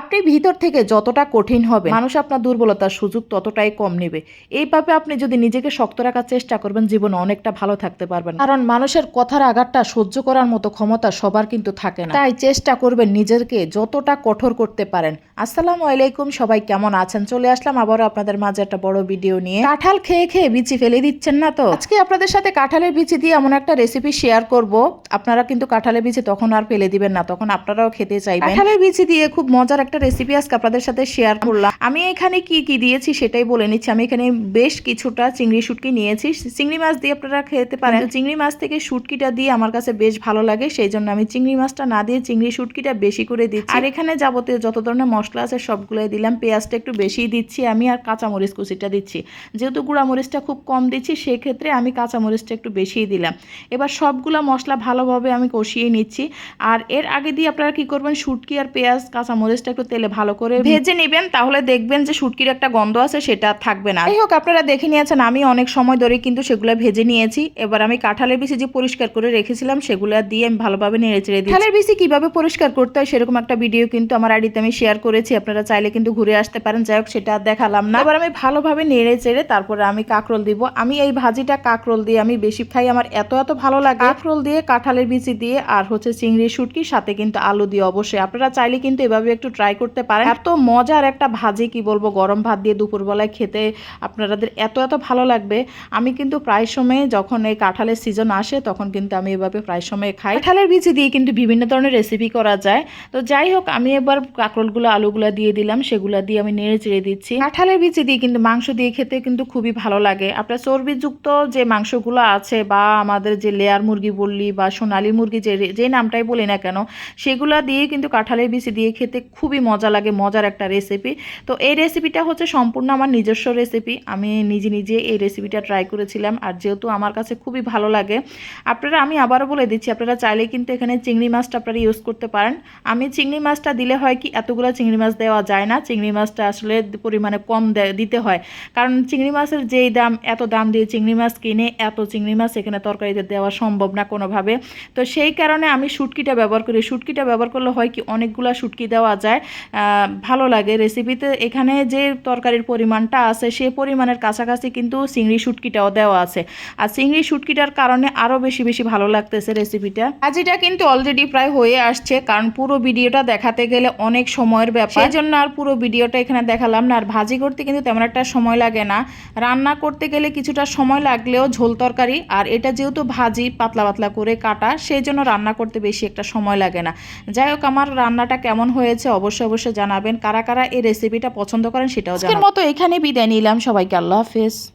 আপনি ভিতর থেকে যতটা কঠিন হবে মানুষ আপনার দুর্বলতার সুযোগ ততটাই কম নেবে। এইভাবে আপনি যদি নিজেকে শক্ত রাখার চেষ্টা করবেন, জীবনে অনেকটা ভালো থাকতে পারবেন কারণ মানুষের কথার আঘাতটা সহ্য করার মতো ক্ষমতা সবার কিন্তু থাকে না। তাই চেষ্টা করবেন নিজেকে যতটা কঠোর করতে পারেন। আসসালামু আলাইকুম, সবাই কেমন আছেন? চলে আসলাম আবারও আপনাদের মাঝে একটা বড় ভিডিও নিয়ে। কাঁঠাল খেয়ে খেয়ে বিচি ফেলে দিচ্ছেন না তো? আজকে আপনাদের সাথে কাঁঠালের বিচি দিয়ে এমন একটা রেসিপি শেয়ার করব। আপনারা কিন্তু কাঁঠালের বিচি তখন আর ফেলে দিবেন না, তখন আপনারাও খেতে চাইবেন। কাঁঠালের বিচি দিয়ে খুব মজার একটা রেসিপি আজকে আপনাদের সাথে শেয়ার করলাম। আমি এখানে কি কি দিয়েছি সেটাই বলে নিচ্ছি। আমি এখানে বেশ কিছুটা চিংড়ি শুটকি নিয়েছি। চিংড়ি মাছ দিয়ে আপনারা খেতে পারেন। চিংড়ি মাছ থেকে শুটকিটা দিয়ে আমার কাছে বেশ ভালো লাগে সেই জন্য আমি চিংড়ি মাছটা না দিয়ে চিংড়ি শুটকিটা বেশি করে দিচ্ছি। আর এখানে যাবতীয় যত ধরনের মশলা আছে সবগুলোই দিলাম। পেঁয়াজটা একটু বেশিই দিচ্ছি আমি আর কাঁচামরিচ কুচিটা দিচ্ছি। যেহেতু গুঁড়ামরিচটা খুব কম দিচ্ছি সেক্ষেত্রে আমি কাঁচামরিচটা একটু বেশিই দিলাম। এবার সবগুলো মশলা ভালোভাবে আমি কষিয়ে নিচ্ছি। আর এর আগে দিয়ে আপনারা কি করবেন শুটকি আর পেঁয়াজ কাঁচামরিচটা একটু তেলে ভালো করে ভেজে নেবেন তাহলে দেখবেন যে শুটকির একটা গন্ধ আছে, সেটা থাকবে না। যাই হোক, আপনারা দেখে নিয়েছেন, আমি অনেক সময় ধরে কিন্তু সেগুলো ভেজে নিয়েছি। এবার আমি কাঁঠালের বিচি যে পরিষ্কার করে রেখেছিলাম, সেগুলো দিয়ে আমি ভালোভাবে নেড়ে চেড়ে দিই কাঁঠালের বিচি কীভাবে পরিষ্কার করতে হয় সেরকম একটা ভিডিও কিন্তু আমার আইডিতে আমি শেয়ার করেছি। আপনারা চাইলে কিন্তু ঘুরে আসতে পারেন। যাই হোক, সেটা দেখালাম না। এবার আমি ভালোভাবে নেড়ে চেড়ে তারপরে আমি কাঁকরোল দিব। আমি এই ভাজিটা কাঁকরোল দিয়ে আমি বেশি খাই, আমার এত এত ভালো লাগে। কাঁকরোল দিয়ে, কাঁঠালের বিচি দিয়ে আর হচ্ছে চিংড়ি শুটকির সাথে কিন্তু আলু দিয়ে অবশ্যই। আপনারা চাইলে কিন্তু এভাবে একটু ট্রাই করতে পারেন। এত মজার একটা ভাজি কি বলব, গরম ভাত দিয়ে দুপুরবেলায় খেতে আপনাদের এত এত ভালো লাগবে। আমি কিন্তু প্রায় সময় যখন এই কাঁঠালের সিজন আসে তখন কিন্তু আমি এভাবে প্রায় সময় খাই। কাঁঠালের বিচি দিয়ে কিন্তু বিভিন্ন ধরনের রেসিপি করা যায়। তো যাই হোক, আমি এবার কাঁকরোলগুলো, আলুগুলো দিয়ে দিলাম, সেগুলো দিয়ে আমি নেড়ে চেড়ে দিচ্ছি। কাঁঠালের বিচি দিয়ে কিন্তু, মাংস দিয়ে খেতে কিন্তু খুবই ভালো লাগে। আপনার চর্বিযুক্ত যে মাংসগুলো আছে বা আমাদের যে লেয়ার মুরগি বললি বা সোনালি মুরগি যে যে নামটাই বলি না কেন, সেগুলো দিয়ে কিন্তু কাঁঠালের বিচি দিয়ে খেতে খুবই মজা লাগে, মজার একটা রেসিপি তো এই রেসিপিটা হচ্ছে সম্পূর্ণ আমার নিজস্ব রেসিপি আমি নিজে নিজে এই রেসিপিটা ট্রাই করেছিলাম আর যেহেতু আমার কাছে খুবই ভালো লাগে, আপনারা আমি আবারও বলে দিচ্ছি, আপনারা চাইলে কিন্তু এখানে চিংড়ি মাছটা আপনারা ইউজ করতে পারেন। আমি চিংড়ি মাছটা দিলে হয় কি, এতগুলো চিংড়ি মাছ দেওয়া যায় না, চিংড়ি মাছটা আসলে পরিমাণে কম দিতে হয়। কারণ চিংড়ি মাছের যেই দাম, এত দাম দিয়ে চিংড়ি মাছ কিনে এত চিংড়ি মাছ এখানে তরকারিতে দেওয়া সম্ভব না কোনোভাবে। তো সেই কারণে আমি শুটকিটা ব্যবহার করি। শুটকিটা ব্যবহার করলে হয় কি, অনেকগুলো শুটকি দেওয়া যায় ভালো লাগে। রেসিপিতে এখানে যে তরকারির পরিমাণটা আছে, সে পরিমাণের কাছাকাছি কিন্তু চিংড়ি শুটকিটাও দেওয়া আছে। আর চিংড়ি শুটকিটার কারণে আরও বেশি বেশি ভালো লাগতেছে রেসিপিটা ভাজিটা কিন্তু অলরেডি প্রায় হয়ে আসছে, কারণ পুরো ভিডিওটা দেখাতে গেলে অনেক সময়ের ব্যাপার। সেই জন্য আর পুরো ভিডিওটা এখানে দেখালাম না। আর ভাজি করতে কিন্তু তেমন একটা সময় লাগে না। রান্না করতে গেলে কিছুটা সময় লাগলেও ঝোল তরকারি, আর এটা যেহেতু ভাজি, পাতলা পাতলা করে কাটা, সেই জন্য রান্না করতে বেশি একটা সময় লাগে না। যাই হোক, আমার রান্নাটা কেমন হয়েছে অবশ্যই অবশ্যই জানাবেন। কারা কারা এই রেসিপিটা পছন্দ করেন সেটাও জানাবেন। মতো এখানে বিদায় নিলাম। সবাইকে আল্লাহ হাফেজ।